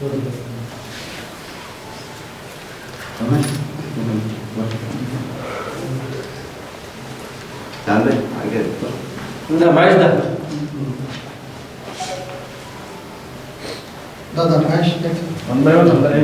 모르겠습니다. 정말 잘돼 알겠어. 나 맛있다. 나나 맛있다. 안 매워 안 매워. 네.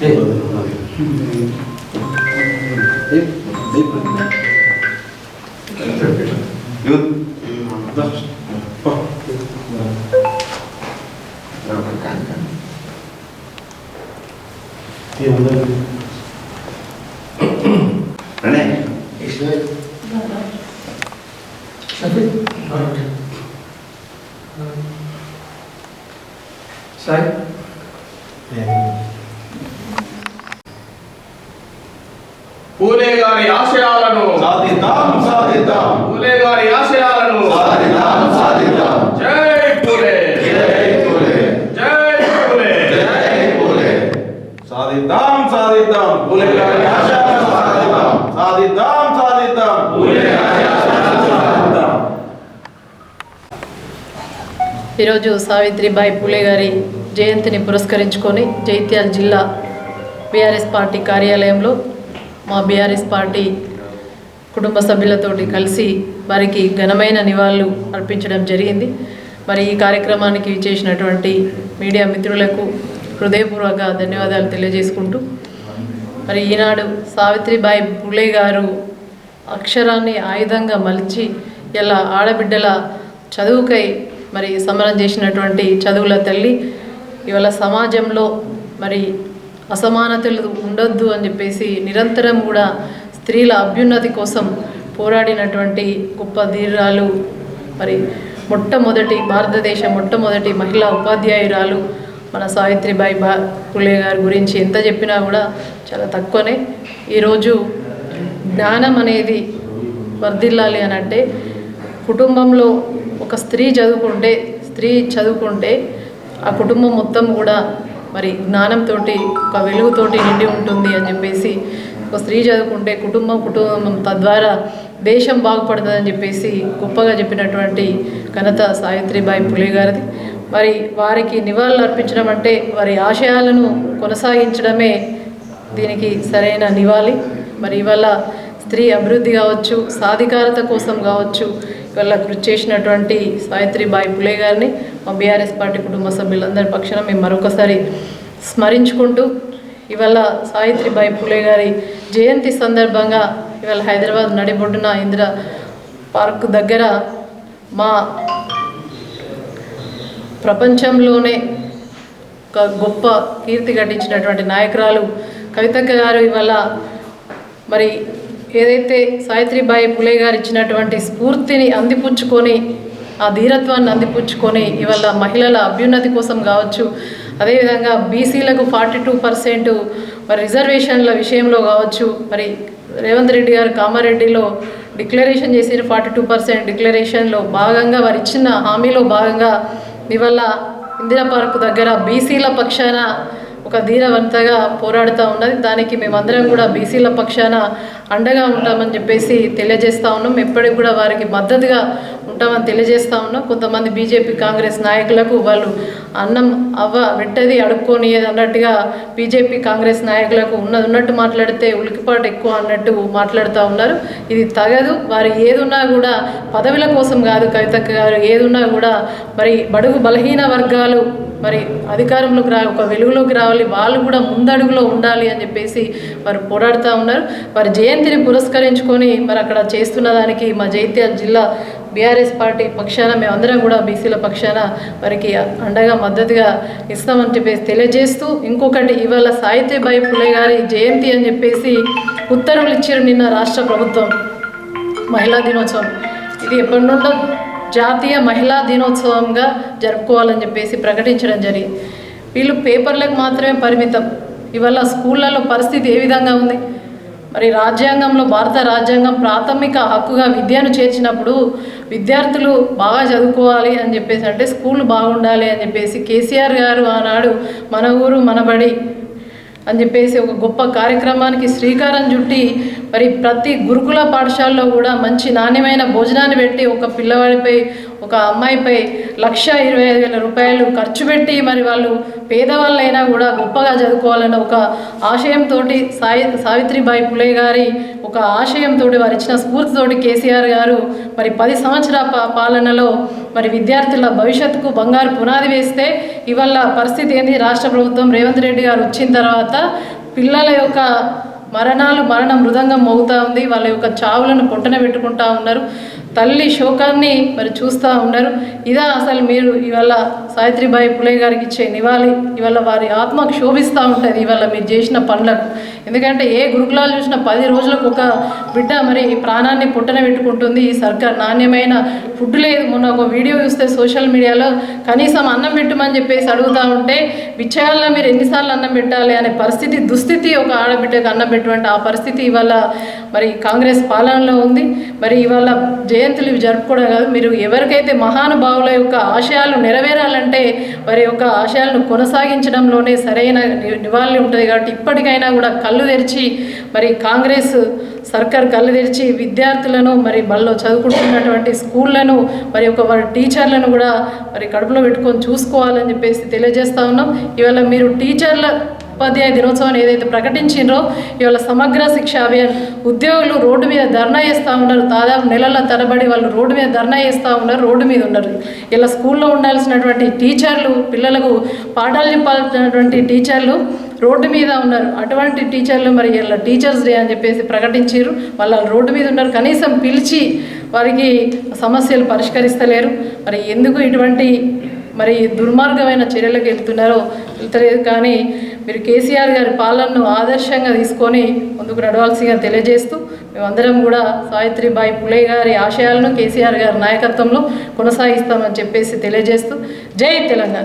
네. 네. 네. 네. Mahesh one by one అందరూ షఫీ సాయి పూలే గారి ఆశయాలను సాధిద్దాం సాధిద్దాం పూలే గారి ఆశయాలను సాధిద్దాం సాధిద్దాం జై పూలే జై పూలే జై పూలే జై పూలే సాధిద్దాం సాధిద్దాం. సాధిద్దాం. సాధిద్దాం ఈరోజు సావిత్రిబాయి పూలే గారి జయంతిని పురస్కరించుకొని జైత్యాల జిల్లా బీఆర్ఎస్ పార్టీ కార్యాలయంలో మా బీఆర్ఎస్ పార్టీ కుటుంబ సభ్యులతోటి కలిసి వారికి ఘనమైన నివాళులు అర్పించడం జరిగింది. మరి ఈ కార్యక్రమానికి చేసినటువంటి మీడియా మిత్రులకు హృదయపూర్వక ధన్యవాదాలు తెలియజేసుకుంటూ మరి ఈనాడు సావిత్రిబాయి పులే గారు అక్షరాన్ని ఆయుధంగా మలిచి ఇలా ఆడబిడ్డల చదువుకై మరి సమరం చేసినటువంటి చదువుల తల్లి ఇవాళ సమాజంలో మరి అసమానతలు ఉండొద్దు అని చెప్పేసి నిరంతరం కూడా స్త్రీల అభ్యున్నతి కోసం పోరాడినటువంటి గొప్ప ధీరాలు మరి మొట్టమొదటి భారతదేశ మొట్టమొదటి మహిళా ఉపాధ్యాయురాలు మన సావిత్రిబాయి బా పులే గారి గురించి ఎంత చెప్పినా కూడా చాలా తక్కువనే. ఈరోజు జ్ఞానం అనేది వర్ధిల్లాలి అని అంటే కుటుంబంలో ఒక స్త్రీ చదువుకుంటే స్త్రీ చదువుకుంటే ఆ కుటుంబం మొత్తం కూడా మరి జ్ఞానంతో ఒక వెలుగుతోటి నిండి ఉంటుంది అని చెప్పేసి ఒక స్త్రీ చదువుకుంటే కుటుంబం కుటుంబం తద్వారా దేశం బాగుపడుతుందని చెప్పేసి గొప్పగా చెప్పినటువంటి ఘనత సావిత్రిబాయి పులే గారిది. మరి వారికి నివాళులు అర్పించడం అంటే వారి ఆశయాలను కొనసాగించడమే దీనికి సరైన నివాళి. మరి ఇవాళ స్త్రీ అభివృద్ధి కావచ్చు సాధికారత కోసం కావచ్చు ఇవాళ కృషి చేసినటువంటి సావిత్రిబాయి పులే గారిని మా బీఆర్ఎస్ పార్టీ కుటుంబ సభ్యులందరి పక్షాన మేము మరొకసారి స్మరించుకుంటూ ఇవాళ సావిత్రిబాయి పులే గారి జయంతి సందర్భంగా ఇవాళ హైదరాబాద్ నడిబొడ్డున ఇందిరా పార్క్ దగ్గర మా ప్రపంచంలోనే ఒక గొప్ప కీర్తి గడించినటువంటి నాయకురాలు కవితక్క గారు ఇవాళ మరి ఏదైతే సావిత్రిబాయి పులే గారు ఇచ్చినటువంటి స్ఫూర్తిని అందిపుచ్చుకొని ఆ ధీరత్వాన్ని అందిపుచ్చుకొని ఇవాళ మహిళల అభ్యున్నతి కోసం కావచ్చు అదేవిధంగా బీసీలకు ఫార్టీ టూ పర్సెంట్ మరి రిజర్వేషన్ల విషయంలో కావచ్చు మరి రేవంత్ రెడ్డి గారు కామారెడ్డిలో డిక్లరేషన్ చేసిన ఫార్టీ టూ పర్సెంట్ డిక్లరేషన్లో భాగంగా వారు ఇచ్చిన హామీలో భాగంగా ఇవాళ ఇందిరా పార్క్ దగ్గర బీసీల పక్షాన ఒక ధీరవంతగా పోరాడుతూ ఉన్నది. దానికి మేమందరం కూడా బీసీల పక్షాన అండగా ఉంటామని చెప్పేసి తెలియజేస్తూ ఉన్నాం. ఎప్పటికి కూడా వారికి మద్దతుగా ఉంటామని తెలియజేస్తూ ఉన్నాం. కొంతమంది బీజేపీ కాంగ్రెస్ నాయకులకు వాళ్ళు అన్నం అవ్వ వెట్టది అడుక్కొని అన్నట్టుగా బీజేపీ కాంగ్రెస్ నాయకులకు ఉన్నది ఉన్నట్టు మాట్లాడితే ఉలికిపాటు ఎక్కువ అన్నట్టు మాట్లాడుతూ ఉన్నారు. ఇది తగదు. వారు ఏదున్నా కూడా పదవుల కోసం కాదు కవితక్క గారు ఏదున్నా కూడా మరి బడుగు బలహీన వర్గాలు మరి అధికారంలోకి రా ఒక వెలుగులోకి రావాలి వాళ్ళు కూడా ముందడుగులో ఉండాలి అని చెప్పేసి వారు పోరాడుతూ ఉన్నారు. వారి జయంతిని పురస్కరించుకొని మరి అక్కడ చేస్తున్న దానికి మా జైత్యాల జిల్లా బీఆర్ఎస్ పార్టీ పక్షాన మేమందరం కూడా బీసీల పక్షాన వారికి అండగా మద్దతుగా ఇస్తామని చెప్పేసి తెలియజేస్తూ ఇంకొకటి ఇవాళ సాహిత్యబాయి పులే గారి జయంతి అని చెప్పేసి ఉత్తర్వులు ఇచ్చారు నిన్న రాష్ట్ర ప్రభుత్వం. మహిళా దినోత్సవం. ఇది ఎప్పటి నుండో జాతీయ మహిళా దినోత్సవంగా జరుపుకోవాలని చెప్పేసి ప్రకటించడం జరిగింది. వీళ్ళు పేపర్లకు మాత్రమే పరిమితం. ఇవాళ స్కూళ్ళలో పరిస్థితి ఏ విధంగా ఉంది? మరి రాజ్యాంగంలో భారత రాజ్యాంగం ప్రాథమిక హక్కుగా విద్యను చేర్చినప్పుడు విద్యార్థులు బాగా చదువుకోవాలి అని చెప్పేసి అంటే స్కూల్ బాగుండాలి అని చెప్పేసి కేసీఆర్ గారు ఆనాడు మన ఊరు మనబడి అని చెప్పేసి ఒక గొప్ప కార్యక్రమానికి శ్రీకారం చుట్టి మరి ప్రతి గురుకుల పాఠశాలలో కూడా మంచి నాణ్యమైన భోజనాన్ని పెట్టి ఒక పిల్లవాడిపై ఒక అమ్మాయిపై లక్ష ఇరవై ఐదు వేల రూపాయలు ఖర్చు పెట్టి మరి వాళ్ళు పేదవాళ్ళైనా కూడా గొప్పగా చదువుకోవాలన్న ఒక ఆశయంతో సాయి సావిత్రిబాయి పులే గారి ఒక ఆశయంతో వారు ఇచ్చిన స్ఫూర్తితోటి కేసీఆర్ గారు మరి పది సంవత్సరాల పాలనలో మరి విద్యార్థుల భవిష్యత్తుకు బంగారు పునాది వేస్తే ఇవాళ పరిస్థితి ఏంది? రాష్ట్ర ప్రభుత్వం రేవంత్ రెడ్డి గారు వచ్చిన తర్వాత పిల్లల యొక్క మరణాలు మరణ మృదంగం మోగుతూ ఉంది. వాళ్ళ యొక్క చావులను పొట్టన పెట్టుకుంటా ఉన్నారు. తల్లి శోకాన్ని మరి చూస్తూ ఉన్నారు ఇదా అసలు మీరు ఇవాళ సావిత్రిబాయి పులే గారికి ఇచ్చే నివాళి ఇవాళ వారి ఆత్మ క్షోభిస్తూ ఉంటుంది ఇవాళ మీరు చేసిన పనులకు ఎందుకంటే ఏ గురుకులాలు చూసిన పది రోజులకు ఒక బిడ్డ మరి ఈ ప్రాణాన్ని పుట్టన పెట్టుకుంటుంది. ఈ సర్కార్ నాణ్యమైన ఫుడ్ లేదు. మొన్న ఒక వీడియో చూస్తే సోషల్ మీడియాలో కనీసం అన్నం పెట్టమని చెప్పేసి అడుగుతూ ఉంటే విషయాల్లో మీరు ఎన్నిసార్లు అన్నం పెట్టాలి అనే పరిస్థితి దుస్థితి ఒక ఆడబిడ్డకు అన్నం పెట్టమంటే ఆ పరిస్థితి ఇవాళ మరి కాంగ్రెస్ పాలనలో ఉంది. మరి ఇవాళ జయంతులు ఇవి జరుపుకోవడం కాదు. మీరు ఎవరికైతే మహానుభావుల యొక్క ఆశయాలు నెరవేరాలంటే వారి యొక్క ఆశయాలను కొనసాగించడంలోనే సరైన నివాళి ఉంటుంది కాబట్టి ఇప్పటికైనా కూడా కళ్ళు తెరిచి మరి కాంగ్రెస్ సర్కార్ కళ్ళు తెరిచి విద్యార్థులను మరి బళ్ళో చదువుకుంటున్నటువంటి స్కూళ్ళను మరి ఒక వారి టీచర్లను కూడా మరి కడుపులో పెట్టుకొని చూసుకోవాలని చెప్పేసి తెలియజేస్తూ ఉన్నాం. ఇవాళ మీరు టీచర్ల ఉపాధ్యాయ దినోత్సవం ఏదైతే ప్రకటించిండ్రో ఇవాళ సమగ్ర శిక్ష అభియాన్ ఉద్యోగులు రోడ్డు మీద ధర్నా చేస్తూ ఉన్నారు. దాదాపు నెలల తరబడి వాళ్ళు రోడ్డు మీద ధర్నా చేస్తూ ఉన్నారు రోడ్డు మీద ఉన్నారు. ఇలా స్కూల్లో ఉండాల్సినటువంటి టీచర్లు పిల్లలకు పాఠాలు చెప్పాల్సినటువంటి టీచర్లు రోడ్డు మీద ఉన్నారు. అటువంటి టీచర్లు మరి ఇలా టీచర్స్ డే అని చెప్పేసి ప్రకటించారు వాళ్ళు రోడ్డు మీద ఉన్నారు. కనీసం పిలిచి వారికి సమస్యలు పరిష్కరిస్తలేరు. మరి ఎందుకు ఇటువంటి మరి దుర్మార్గమైన చర్యలకు వెళ్తున్నారో వెళ్తలేదు కానీ మీరు కేసీఆర్ గారి పాలనను ఆదర్శంగా తీసుకొని ముందుకు నడవాల్సిందిగా తెలియజేస్తూ మేమందరం కూడా సావిత్రిబాయి పులే గారి ఆశయాలను కేసీఆర్ గారి నాయకత్వంలో కొనసాగిస్తామని చెప్పేసి తెలియజేస్తూ జై తెలంగాణ.